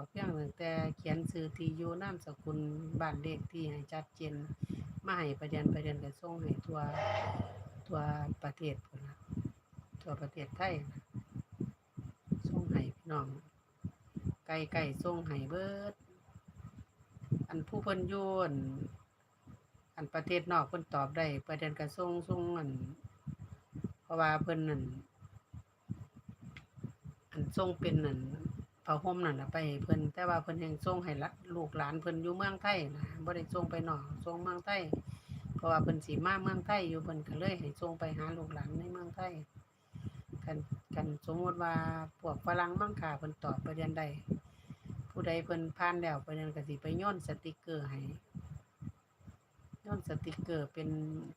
ดอกเพียงตั้งแต่เขียนชื่อที่อยู่นามสกุลบ้านเลขที่ให้ชัดเจนมาให้ประเด็นประเด็นก็ส่งให้ทัวทัวประเทศพุ่นละทัวประเทศไทยนะส่งให้พี่น้องไกลๆส่งให้เบิด อันผู้เพิ่นยู่อั่นอันประเทศนอกเพิ่นตอบได้ประเด็นก็ส่งส่งอันเพราะว่าเพิ่นนั่นอันส่งเป็นนั่น ผ้าห่มนั่นนะไปเพิ่นแต่ว่าเพิ่นยังส่งให้ละลูกหลานเพิ่นอยู่เมืองไทยนะบ่ได้ส่งไปนอกส่งเมืองไทยเพราะว่าเพิ่นสิมาเมืองไทยอยู่เพิ่นก็เลยให้ส่งไปหาลูกหลานในเมืองไทยกันกันสมมติว่าพวกฝรั่งมั่งค่าเพิ่นตอบประเด็นใดผู้ใดเพิ่นผ่านแล้วประเด็นก็สิไปย้อนสติกเกอร์ให้ย้อนสติกเกอร์เป็น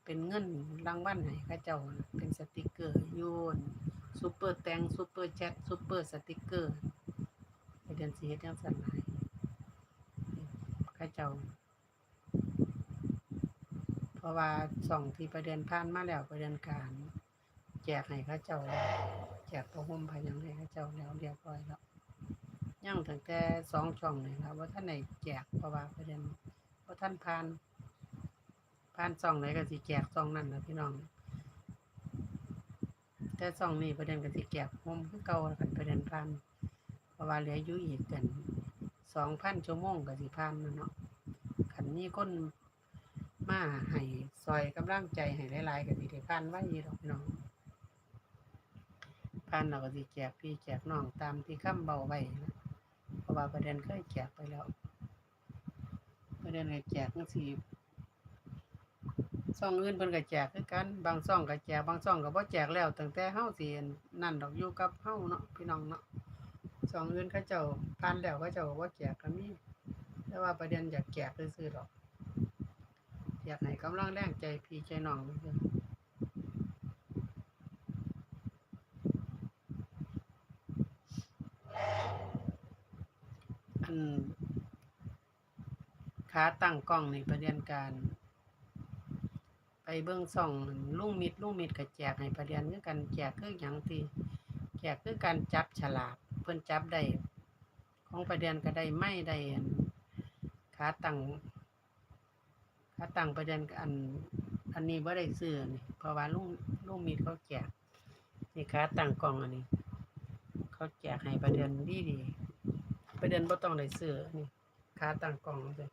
เป็นเงินรางวัลให้เขาเจ้าเป็นสติกเกอร์โยนซุปเปอร์แตงซุปเปอร์แชทซุปเปอร์สติกเกอร์ ประเด็นสิเฮ็ดจังซั่นให้เขาเจ้า เพราะว่าส่องที่ประเด็นผ่านมาแล้วประเด็นการ แจกให้เขาเจ้า แจกผ้าห่มผ้าหยังให้เขาเจ้าแล้วเรียบร้อยแล้วยังตั้งแต่สองช่องนี่ครับว่าท่านไหนแจกเพราะว่าประเด็นว่าท่านผ่านผ่านช่องไหนก็สิแจกช่องนั้นนะพี่น้อง แต่ช่องนี้ประเด็นก็สิแจกห่มคือเก่าแล้วกันประเด็นผ่าน ราะว่าเหลืออยู่อีกกันสองพันชั่วโมงก็สิผ่านเนาะขันนี้คนมาให้ซอยกำลังใจให้หลายๆก็สิได้ผ่านไว้ยู่ดอกน้องผ่านเราก็สิแจกพี่แจกน้องตามที่คำเบาไว้นะเพราะว่าประเด็นเคยแจกไปแล้ว ประเด็นก็แจกจังซี่ซ่องอื่นเพิ่นก็แจกคือกันบางซ่องก็แจกบางซ่องก็บ่แจกแล้วตั้งแต่เฮาสิอั่นนั่นดอกอยู่กับเฮาเนาะพี่น้องเนาะ ซ่องอื่นเขาเจ้าผ่านแล้วเขาเจ้าก็บ่แจกก็มีแต่ว่าประเด็นอยากแจกซื่อๆดอกอยากให้กำลังแรงใจพี่ใจน้องซื่อๆอันขาตั้งกล้องในประเด็นการ ไปเบื้องส่องลุงมิดลุงมิดก็แจกให้ประเด็นคือกันแจกคือหยังที่แจกคือการจับฉลาก เพิ่นจับได้ของประเด็นก็ได้ไม่ได้ขาตั้งขาตั้งประเด็นอัน อันนี้บ่าได้ซื้อนี่เพราะว่าลุงลุงมิดเขาแจกนี่ขาตั้งกล้องอันนี้ เขาแจกให้ประเด็นดีดีประเด็นบ่ต้องได้ซื้ออันนี่ค่าตั้งกล่องเลย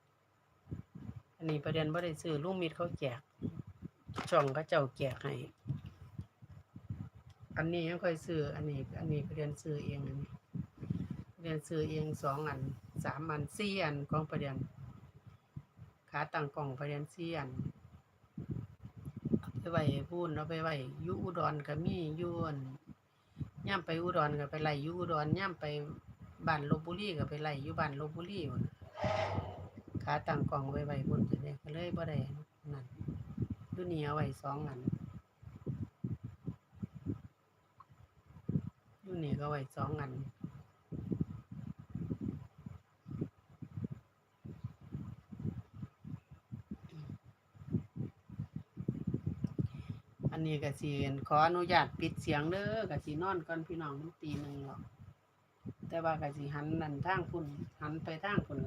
อันนี้ประเด็นบ่ได้ซื้อลุงมิดเขาแจกช่องเขาเจ้าแจกให้อันนี้ยังค่อยซื้ออันนี้ อันนี้ประเด็นซื้อเองอันนี้ ระเด็นซื้อเองสองอันสามอันสี่อันของประเด็นขาตั้งกล่องประเด็นสี่อันเอาไปไหว้พูนเอาไปไหวยูอุดรก็มียู่อั่นย่ำไปอุดรก็ไปไล่อยู่อุดรย่ำไปบ้านลบบุรีก็ไปไล่อยู่บ้านลบบุรีพุ่นน่ะขาตั้งกล่องไว้ไว้บนจะได้ก็เลยบ่ได้นั่นยู่นี่เอาไว้สองอันยูนี่ก็ไว้สองอัน นนี้ก็สิขออนุญาตปิดเสียงเด้อก็สินอนก่อนพี่น้องมันตีหนึ่งหรอกแต่ว่าก็สิหันนั่นทางพุ่นหันไปทางพุ่น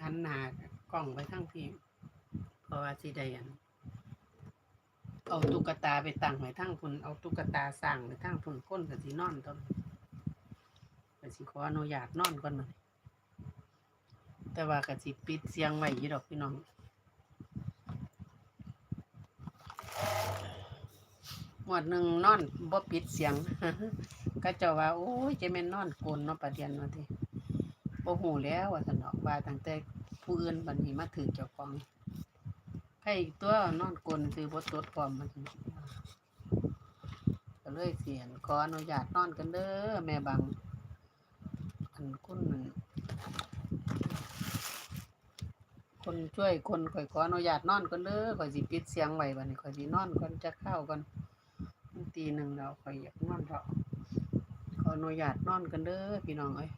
หันหน้ากล้องไปทางพี่เพราะว่าสิได้อัน เอาตุ๊กตาไปตั้งไว้ทางพุ่นเอาตุ๊กตาสร้างไว้ทางพุ่นก้นก็สินอนตอนก็สิขออนุญาตนอนก่อนมันแต่ว่าก็สิปิดเสียงไว้ยู่ดอกพี่น้องหมวดหนึ่งนอนบ่ปิดเสียงก็เจ้าว่า โอ้ยจะแม่นนอนโกนเนาะประเดียนว่าติบ่ฮู้แล้วว่าซั่นอกว่าตั้งแต่ผู้อื่นบัดนี้มาถือเจ้าของ ให้ตัวนอนกลนซื้อบทตดพความมันก็เลยเสียนขออนุญาตนอนกันเด้อแม่บัง อันคุ้นคนช่วยคนข่อยขออนุญาตนอนกันเด้อข่อยสิปิดเสียงไว้บัดนี้ข่อยสินอนก่อนจะเข้ากันตีหนึ่งเรข่อยอยากนอนเถอะขออนุญาตนอนกันเด้อพี่น้องเอ้ย